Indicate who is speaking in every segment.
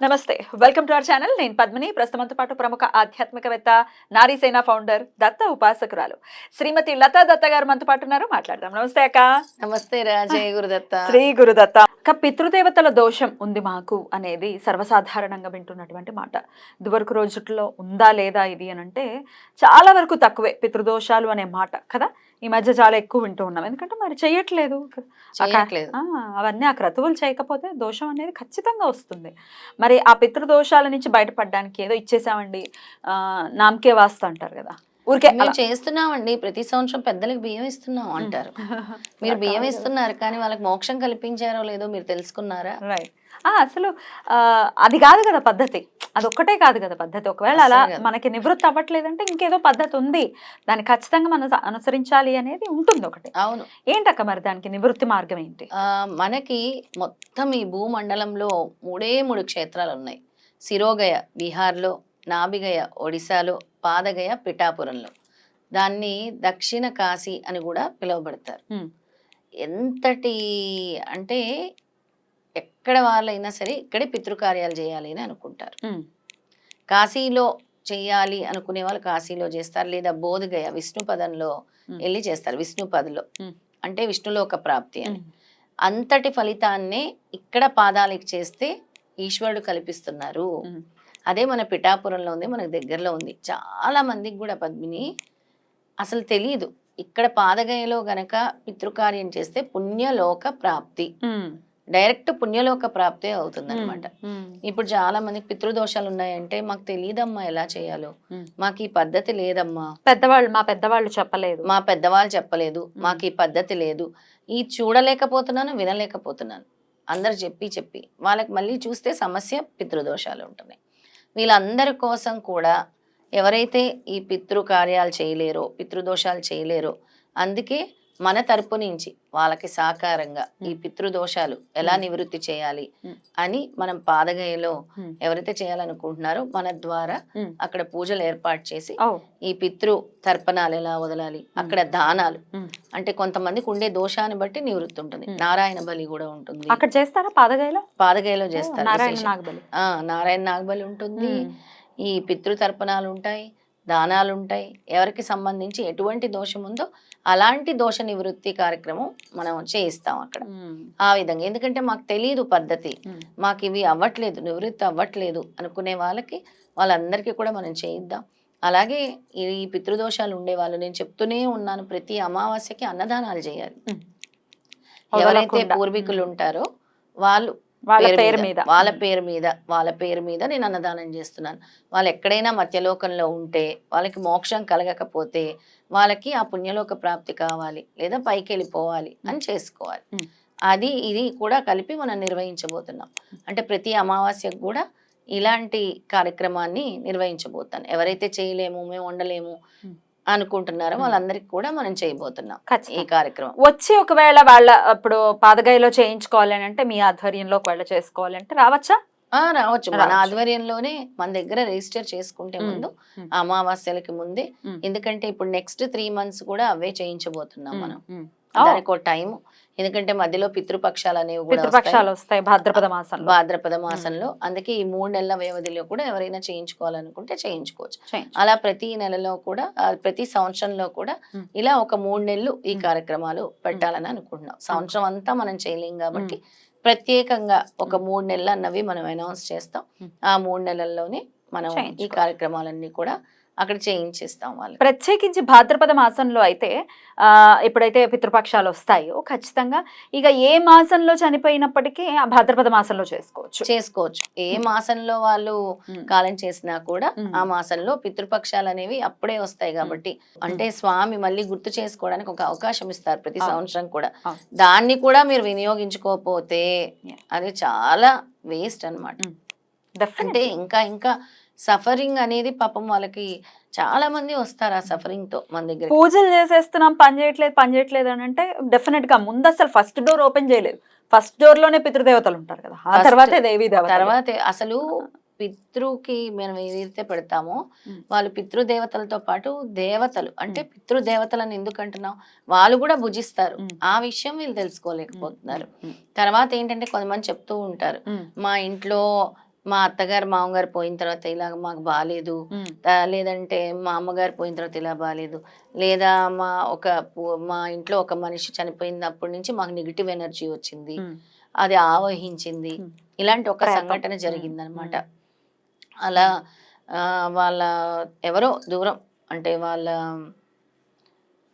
Speaker 1: నమస్తే. Welcome to our channel. నేను పద్మిని. ప్రస్తుతంతో పాటు ప్రముఖ ఆధ్యాత్మికవేత్త నారీసేన ఫౌండర్ దత్త ఉపాసకురాలు శ్రీమతి లతా దత్త గారు మనతో పాటు ఉన్నారు. మాట్లాడదాం. నమస్తే అక్క.
Speaker 2: నమస్తే రాజయ్య గురుదత్త.
Speaker 1: శ్రీ గురుదత్త. అక్క పితృదేవతల దోషం ఉంది మాకు అనేది సర్వసాధారణంగా వింటున్నటువంటి మాట. ఇదివరకు రోజుల్లో ఉందా లేదా ఇది అని అంటే చాలా వరకు తక్కువే పితృదోషాలు అనే మాట కదా? ఈ మధ్య చాలా ఎక్కువ వింటూ ఉన్నాం. ఎందుకంటే మరి
Speaker 2: చేయట్లేదు
Speaker 1: అవన్నీ ఆ క్రతువులు చేయకపోతే దోషం అనేది ఖచ్చితంగా వస్తుంది. మరి ఆ పితృదోషాల నుంచి బయటపడడానికి ఏదో ఇచ్చేసామండి. ఆ, నామకే వాస్త అంటారు కదా. ఊరికే
Speaker 2: మేము చేస్తున్నామండి. ప్రతి సంవత్సరం పెద్దలకు బియ్యం ఇస్తున్నాం అంటారు. మీరు బియ్యం ఇస్తున్నారు కానీ వాళ్ళకి మోక్షం కల్పించారో లేదో మీరు తెలుసుకున్నారా?
Speaker 1: రైట్ అసలు ఆ, అది కాదు కదా పద్ధతి. అది ఒక్కటే కాదు కదా పద్ధతి. ఒకవేళ అలా. మనకి నివృత్తి అవ్వట్లేదంటే ఇంకేదో పద్ధతి ఉంది. దాన్ని ఖచ్చితంగా మనం అనుసరించాలి అనేది ఉంటుంది ఒకటి.
Speaker 2: అవును.
Speaker 1: ఏంటక్క మరి దానికి నివృత్తి మార్గం ఏంటి?
Speaker 2: మనకి మొత్తం ఈ భూమండలంలో మూడే మూడు క్షేత్రాలు ఉన్నాయి. శిరోగయ బీహార్లో నాభిగయ ఒడిశాలో పాదగయ పిఠాపురంలో. దాన్ని దక్షిణ కాశీ అని కూడా పిలువబడతారు. ఎంతటి అంటే ఎక్కడ వాళ్ళైనా సరే ఇక్కడే పితృకార్యాలు చేయాలి అని అనుకుంటారు. కాశీలో చేయాలి అనుకునే వాళ్ళు కాశీలో చేస్తారు. లేదా బోధగయ విష్ణు పదంలో
Speaker 1: Hmm.
Speaker 2: వెళ్ళి చేస్తారు. విష్ణు పదిలో
Speaker 1: Hmm.
Speaker 2: అంటే విష్ణులోక ప్రాప్తి అని. అంతటి ఫలితాన్నే ఇక్కడ పాదాలకి చేస్తే ఈశ్వరుడు కల్పిస్తున్నారు. అదే మన పిఠాపురంలో ఉంది మనకు దగ్గరలో ఉంది. చాలా మందికి కూడా పద్మిని అసలు తెలియదు ఇక్కడ పాదగయలో గనక పితృకార్యం చేస్తే పుణ్యలోక ప్రాప్తి. డైరెక్ట్ పుణ్యలోక ప్రాప్తే అవుతుంది అనమాట ఇప్పుడు చాలా మందికి పితృదోషాలు ఉన్నాయంటే మాకు తెలియదమ్మా ఎలా చేయాలో. మాకు ఈ పద్ధతి లేదమ్మా.
Speaker 1: పెద్దవాళ్ళు మా పెద్దవాళ్ళు చెప్పలేదు.
Speaker 2: మా పెద్దవాళ్ళు చెప్పలేదు. మాకు ఈ పద్ధతి లేదు. ఈ చూడలేకపోతున్నాను వినలేకపోతున్నాను. అందరు చెప్పి చెప్పి. వాళ్ళకి మళ్ళీ చూస్తే సమస్య పితృదోషాలు ఉంటున్నాయి. వీళ్ళందరి కోసం కూడా ఎవరైతే ఈ పితృ కార్యాలు చేయలేరో పితృదోషాలు చేయలేరో అందుకే మన తరపు నుంచి వాళ్ళకి సాకారంగా ఈ పితృదోషాలు ఎలా నివృత్తి చేయాలి. అని మనం పాదగయలో. ఎవరైతే చేయాలనుకుంటున్నారో మన ద్వారా. అక్కడ పూజలు ఏర్పాటు చేసి ఈ పితృ తర్పణాలు ఎలా వదలాలి అక్కడ దానాలు. అంటే కొంతమందికి ఉండే దోషాన్ని బట్టి నివృత్తి ఉంటుంది. నారాయణ బలి కూడా ఉంటుంది
Speaker 1: అక్కడ చేస్తారా పాదగయలో
Speaker 2: పాదగయలో చేస్తారు
Speaker 1: నారాయణ. నాగబలి
Speaker 2: ఆ నారాయణ నాగబలి ఉంటుంది ఈ పితృ తర్పణాలు ఉంటాయి దానాలు ఉంటాయి ఎవరికి సంబంధించి ఎటువంటి దోషం ఉందో అలాంటి దోష నివృత్తి కార్యక్రమం మనం చేయిస్తాం అక్కడ. ఆ విధంగా. ఎందుకంటే మాకు తెలియదు పద్ధతి. మాకు ఇవి అవ్వట్లేదు నివృత్తి అవ్వట్లేదు అనుకునే వాళ్ళకి వాళ్ళందరికీ కూడా మనం చేయిద్దాం. అలాగే ఈ పితృదోషాలు ఉండే వాళ్ళు నేను చెప్తూనే ఉన్నాను ప్రతి అమావాస్యకి అన్నదానాలు చేయాలి. ఎవరైతే. పూర్వీకులు ఉంటారో వాళ్ళు
Speaker 1: వాళ్ళ పేరు మీద.
Speaker 2: వాళ్ళ పేరు మీద వాళ్ళ పేరు మీద నేను అన్నదానం చేస్తున్నాను. వాళ్ళు ఎక్కడైనా మధ్యలోకంలో ఉంటే వాళ్ళకి మోక్షం కలగకపోతే వాళ్ళకి ఆ పుణ్యలోక ప్రాప్తి కావాలి లేదా పైకి వెళ్ళిపోవాలి అని చేసుకోవాలి. అది ఇది కూడా కలిపి మనం నిర్వహించబోతున్నాం. అంటే ప్రతి అమావాస్యకు కూడా ఇలాంటి కార్యక్రమాన్ని నిర్వహించబోతాను ఎవరైతే చేయలేము మేము ఉండలేము. అనుకుంటున్నారో. వాళ్ళందరికీ కూడా మనం చేయబోతున్నాం ఈ కార్యక్రమం
Speaker 1: వచ్చి ఒకవేళ వాళ్ళ ఇప్పుడు పాదగయలో చేయించుకోవాలి అని అంటే మీ ఆధ్వర్యంలో ఒకవేళ చేసుకోవాలి అంటే రావచ్చా
Speaker 2: ఆ రావచ్చు మన. ఆధ్వర్యంలోనే మన దగ్గర రిజిస్టర్ చేసుకుంటే. ముందు. అమావాస్యలకి ముందే. ఎందుకంటే ఇప్పుడు నెక్స్ట్ త్రీ మంత్స్ కూడా అవే చేయించబోతున్నాం మనం దానికి ఒక టైం ఎందుకంటే మధ్యలో పితృపక్షాలు అనేవి కూడా
Speaker 1: పితృపక్షాలు వస్తాయి భాద్రపద మాసంలో.
Speaker 2: భాద్రపద మాసంలో. అందుకే ఈ మూడు నెలల వ్యవధిలో కూడా ఎవరైనా చేయించుకోవాలనుకుంటే చేయించుకోవచ్చు.
Speaker 1: చేయించు.
Speaker 2: అలా ప్రతి నెలలో కూడా ప్రతి సంవత్సరంలో కూడా. ఇలా ఒక మూడు నెలలు ఈ. కార్యక్రమాలు పెట్టాలని అనుకుంటున్నాం. సంవత్సరం అంతా మనం చేయలేం కాబట్టి ప్రత్యేకంగా ఒక మూడు నెలలు అన్నవి మనం అనౌన్స్ చేస్తాం. ఆ మూడు నెలల్లోనే మనం ఈ. కార్యక్రమాలన్నీ కూడా అక్కడ చేయించేస్తాం వాళ్ళకి
Speaker 1: ప్రత్యేకించి భాద్రపద మాసంలో అయితే ఎప్పుడైతే పితృపక్షాలు వస్తాయో ఖచ్చితంగా ఇక ఏ మాసంలో చనిపోయినప్పటికీ ఆ భాద్రపద మాసంలో చేసుకోవచ్చు
Speaker 2: చేసుకోవచ్చు ఏ. మాసంలో వాళ్ళు కాలం చేసినా కూడా. ఆ మాసంలో పితృపక్షాలు అనేవి అప్పుడే వస్తాయి కాబట్టి అంటే స్వామి మళ్ళీ గుర్తు చేసుకోవడానికి ఒక అవకాశం ఇస్తారు ప్రతి. సంవత్సరం కూడా. దాన్ని కూడా మీరు వినియోగించుకోకపోతే. అది చాలా వేస్ట్ అన్నమాట.
Speaker 1: Definitely.
Speaker 2: అంటే ఇంకా ఇంకా సఫరింగ్ అనేది పాపం వాళ్ళకి చాలా మంది వస్తారు ఆ సఫరింగ్తో మన దగ్గర
Speaker 1: పూజలు చేసేస్తున్నాం పని చేయట్లేదు పని చేయట్లేదు అని అంటే డెఫినెట్గా ముందు అసలు ఫస్ట్ డోర్ ఓపెన్ చేయలేదు. ఫస్ట్ డోర్లోనే పితృదేవతలు ఉంటారు కదా ఆ. తర్వాతే దేవీ దేవత
Speaker 2: తర్వాత అసలు పితృకి మనం ఏదైతే పెడతామో. వాళ్ళు పితృదేవతలతో పాటు దేవతలు అంటే పితృదేవతలను ఎందుకు అంటున్నాం? వాళ్ళు కూడా భుజిస్తారు. ఆ విషయం వీళ్ళు తెలుసుకోలేకపోతున్నారు. తర్వాత ఏంటంటే కొంతమంది చెప్తూ ఉంటారు. మా ఇంట్లో మా అత్తగారు మామగారు పోయిన తర్వాత ఇలాగ మాకు బాగాలేదు లేదంటే మా అమ్మగారు పోయిన తర్వాత ఇలా బాగాలేదు లేదా మా ఒక మా ఇంట్లో ఒక మనిషి చనిపోయినప్పటి నుంచి మాకు నెగిటివ్ ఎనర్జీ వచ్చింది. అది ఆవహించింది. ఇలాంటి ఒక. సంఘటన. జరిగిందనమాట అలా వాళ్ళ ఎవరో దూరం అంటే వాళ్ళ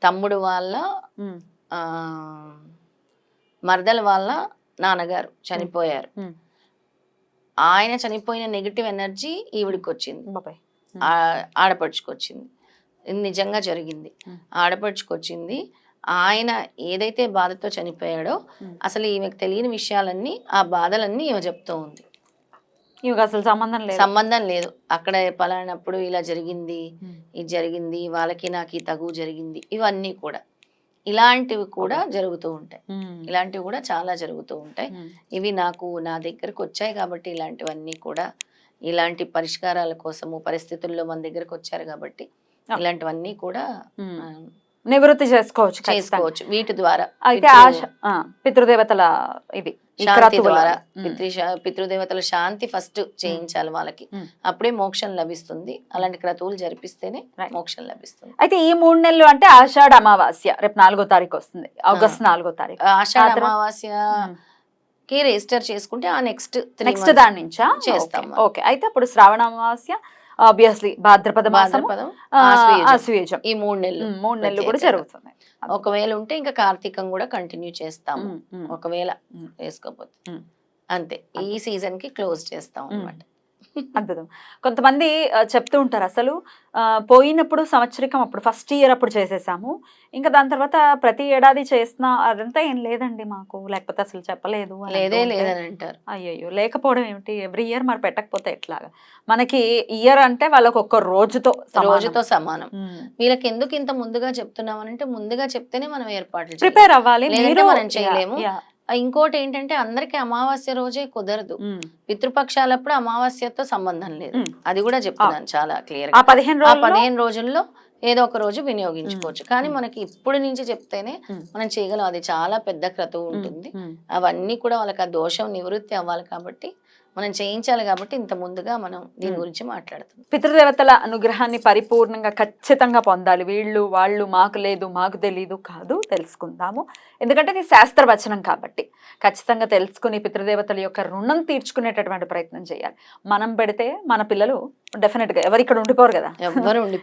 Speaker 2: తమ్ముడు వాళ్ళ మరదల వాళ్ళ నాన్నగారు చనిపోయారు. ఆయన చనిపోయిన నెగిటివ్ ఎనర్జీ ఈవిడికి వచ్చింది ఆడపడుచుకొచ్చింది. ఇది నిజంగా జరిగింది. ఆడపడుచుకొచ్చింది. ఆయన ఏదైతే బాధతో చనిపోయాడో. అసలు ఈమెకు తెలియని విషయాలన్నీ ఆ బాధలన్నీ ఈమె చెప్తూ ఉంది.
Speaker 1: ఇవి అసలు సంబంధం లేదు.
Speaker 2: సంబంధం లేదు. అక్కడ పలానప్పుడు ఇలా జరిగింది. ఇది జరిగింది వాళ్ళకి నాకు ఈ తగువ జరిగింది ఇవన్నీ కూడా. ఇలాంటివి కూడా జరుగుతూ ఉంటాయి. ఇలాంటివి కూడా చాలా జరుగుతూ ఉంటాయి. ఇవి నాకు నా దగ్గరకు వచ్చాయి కాబట్టి ఇలాంటివన్నీ కూడా ఇలాంటి పరిష్కారాల కోసము పరిస్థితుల్లో మన దగ్గరకు వచ్చారు కాబట్టి. ఇలాంటివన్నీ కూడా
Speaker 1: నివృత్తి చేసుకోవచ్చు.
Speaker 2: చేసుకోవచ్చు వీటి ద్వారా
Speaker 1: అయితే పితృదేవతల ఇది
Speaker 2: శాంతి. ద్వారా. పితృ పితృదేవతల శాంతి ఫస్ట్ చేయించాలి వాళ్ళకి. అప్పుడే మోక్షం లభిస్తుంది. అలాంటి క్రతువులు జరిపిస్తేనే. మోక్షం లభిస్తుంది.
Speaker 1: అయితే ఈ మూడు నెలలు అంటే ఆషాఢ అమావాస్య రేపు నాలుగో తారీఖు వస్తుంది. ఆగస్ట్ నాలుగో తారీఖు.
Speaker 2: ఆషాఢ
Speaker 1: ఆ తర్వాత-
Speaker 2: అమావాస్యకి రిజిస్టర్ చేసుకుంటే ఆ నెక్స్ట్
Speaker 1: నెక్స్ట్ దాని నుంచా?
Speaker 2: చేస్తాం.
Speaker 1: ఓకే. అయితే అప్పుడు శ్రావణ అమావాస్య ఆబ్వియస్లీ భాద్రపద
Speaker 2: ఆశ్వయుజం.
Speaker 1: ఆశ్వయుజం.
Speaker 2: ఈ మూడు నెలలు
Speaker 1: మూడు నెలలు కూడా. జరుగుతుంది
Speaker 2: ఒకవేళ ఉంటే ఇంకా కార్తీకం కూడా కంటిన్యూ
Speaker 1: ఉమ్.
Speaker 2: ఒకవేళ
Speaker 1: ఉమ్.
Speaker 2: అంతే ఈ సీజన్కి క్లోజ్ చేస్తాం
Speaker 1: ఉమ్. అద్భుతం కొంతమంది చెప్తూ ఉంటారు అసలు పోయినప్పుడు సంవత్సరికం అప్పుడు ఫస్ట్ ఇయర్ అప్పుడు చేసేసాము. ఇంకా దాని తర్వాత ప్రతి ఏడాది చేస్తున్నా అదంతా ఏం లేదండి మాకు. లేకపోతే అసలు చెప్పలేదు
Speaker 2: లేదే లేదని అంటారు.
Speaker 1: అయ్యయ్యో! లేకపోవడం ఏమిటి? ఎవ్రీ ఇయర్ మరి పెట్టకపోతే ఎట్లాగా? మనకి ఇయర్ అంటే వాళ్ళకి ఒక్క రోజుతో.
Speaker 2: రోజుతో సమానం. వీళ్ళకి ఎందుకు ఇంత ముందుగా చెప్తున్నాం అంటే ముందుగా చెప్తేనే మనం ఏర్పాట్లు.
Speaker 1: ప్రిపేర్ అవ్వాలి.
Speaker 2: మనం చేయలేము. ఇంకోటి ఏంటంటే అందరికి అమావాస్య రోజే కుదరదు. పితృపక్షాలప్పుడు అమావాస్యతో సంబంధం లేదు. అది కూడా చెప్తున్నాను చాలా క్లియర్
Speaker 1: ఆ పదిహేను
Speaker 2: పదిహేను రోజుల్లో ఏదో ఒక రోజు వినియోగించుకోవచ్చు. కానీ మనకి ఇప్పుడు నుంచి చెప్తేనే. మనం చేయగలం. అది చాలా పెద్ద క్రతువు ఉంటుంది. అవన్నీ కూడా వాళ్ళకి ఆ దోషం నివృత్తి అవ్వాలి కాబట్టి మనం చేయించాలి కాబట్టి ఇంత ముందుగా మనం దీని. గురించి మాట్లాడుతున్నాం.
Speaker 1: పితృదేవతల అనుగ్రహాన్ని పరిపూర్ణంగా ఖచ్చితంగా పొందాలి. వీళ్ళు వాళ్ళు మాకు లేదు మాకు తెలీదు కాదు తెలుసుకుందాము. ఎందుకంటే ఇది శాస్త్రవచనం కాబట్టి. ఖచ్చితంగా తెలుసుకుని పితృదేవతల యొక్క రుణం తీర్చుకునేటటువంటి ప్రయత్నం చేయాలి. మనం పెడితే మన పిల్లలు డెఫినెట్గా ఎవరు ఇక్కడ ఉండిపోరు కదా?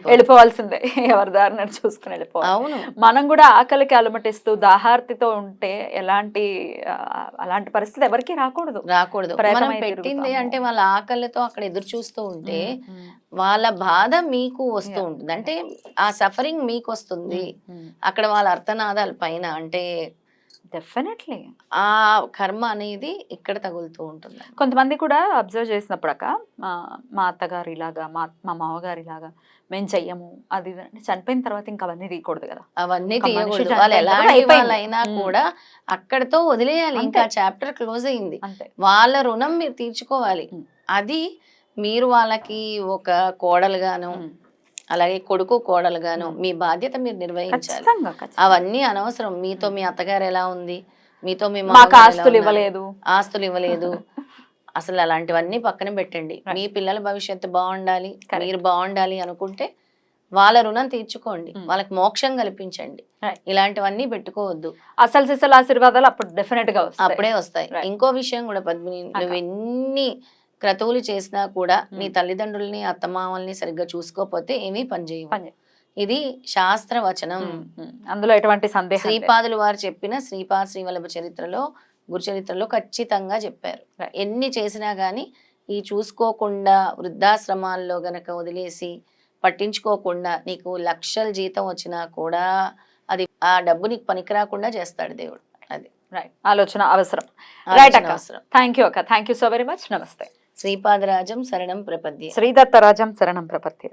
Speaker 1: వెళ్ళిపోవాల్సిందే. ఎవరి దారిన చూసుకుని వెళ్ళిపోవాలి.
Speaker 2: అవును.
Speaker 1: మనం కూడా ఆకలికి అలమటిస్తూ దాహార్తితో ఉంటే ఎలాంటి అలాంటి పరిస్థితి ఎవరికి రాకూడదు.
Speaker 2: రాకూడదు. మనం పెట్టింది. అంటే వాళ్ళ ఆకలితో అక్కడ ఎదురు చూస్తూ ఉంటే వాళ్ళ బాధ మీకు వస్తూ. ఉంటుంది. అంటే ఆ సఫరింగ్ మీకు వస్తుంది. అక్కడ వాళ్ళ అర్థనాదాల పైన అంటే
Speaker 1: డెఫినెట్లీ
Speaker 2: ఆ కర్మ అనేది ఇక్కడ తగులుతూ ఉంటుంది
Speaker 1: కొంతమంది కూడా అబ్జర్వ్ చేసినప్పుడు అక్క మా మా అత్తగారు ఇలాగా మా మా మామగారు ఇలాగా మేము చెయ్యము అది చనిపోయిన తర్వాత ఇంకా అవన్నీ తీయకూడదు కదా
Speaker 2: అవన్నీ తీయకూడదు వాళ్ళు ఎలాంటి. వాళ్ళైనా. కూడా అక్కడతో వదిలేయాలి. ఇంకా చాప్టర్ క్లోజ్ అయింది వాళ్ళ రుణం మీరు తీర్చుకోవాలి. అది మీరు వాళ్ళకి ఒక కోడలుగాను
Speaker 1: ఉమ్.
Speaker 2: అలాగే కొడుకు కోడలుగాను. మీ బాధ్యత మీరు నిర్వహించాలి. అవన్నీ అనవసరం మీతో మీ అత్తగారు ఎలా ఉంది మీతో మీ
Speaker 1: ఆస్తులు? ఇవ్వలేదు
Speaker 2: ఆస్తులు ఇవ్వలేదు అసలు అలాంటివన్నీ పక్కన పెట్టండి. మీ పిల్లల భవిష్యత్తు బాగుండాలి. మీరు బాగుండాలి అనుకుంటే వాళ్ళ రుణం తీర్చుకోండి. వాళ్ళకి మోక్షం కల్పించండి. ఇలాంటివన్నీ పెట్టుకోవద్దు
Speaker 1: అసలు సిసలు ఆశీర్వాదాలు అప్పుడు డెఫినెట్గా వస్తాయి
Speaker 2: అప్పుడే వస్తాయి. ఇంకో విషయం కూడా పద్మిని. నువ్వు ఎన్ని క్రతువులు చేసినా కూడా నీ. తల్లిదండ్రుల్ని అత్తమామల్ని సరిగ్గా చూసుకోకపోతే ఏమీ పనిచేయవు.
Speaker 1: పని చేయ-
Speaker 2: ఇది శాస్త్ర వచనం
Speaker 1: ఉమ్, ఉమ్. అందులో ఎటువంటి సందేహం.
Speaker 2: శ్రీపాదులు వారు చెప్పిన శ్రీపా శ్రీవల్లభ చరిత్రలో గురు చరిత్రలో ఖచ్చితంగా చెప్పారు. ఎన్ని చేసినా గానీ ఈ చూసుకోకుండా వృద్ధాశ్రమాల్లో గనక వదిలేసి పట్టించుకోకుండా నీకు లక్షల జీతం వచ్చినా కూడా అది ఆ డబ్బు నీకు పనికిరాకుండా చేస్తాడు దేవుడు. అది.
Speaker 1: రైట్ ఆలోచన అవసరం. రైట్ అక్క. థ్యాంక్ యూ అక్క. Thank you so very much నమస్తే.
Speaker 2: శ్రీపాదరాజం శరణం ప్రపద్యే
Speaker 1: శ్రీదత్తరాజం శరణం ప్రపత్తి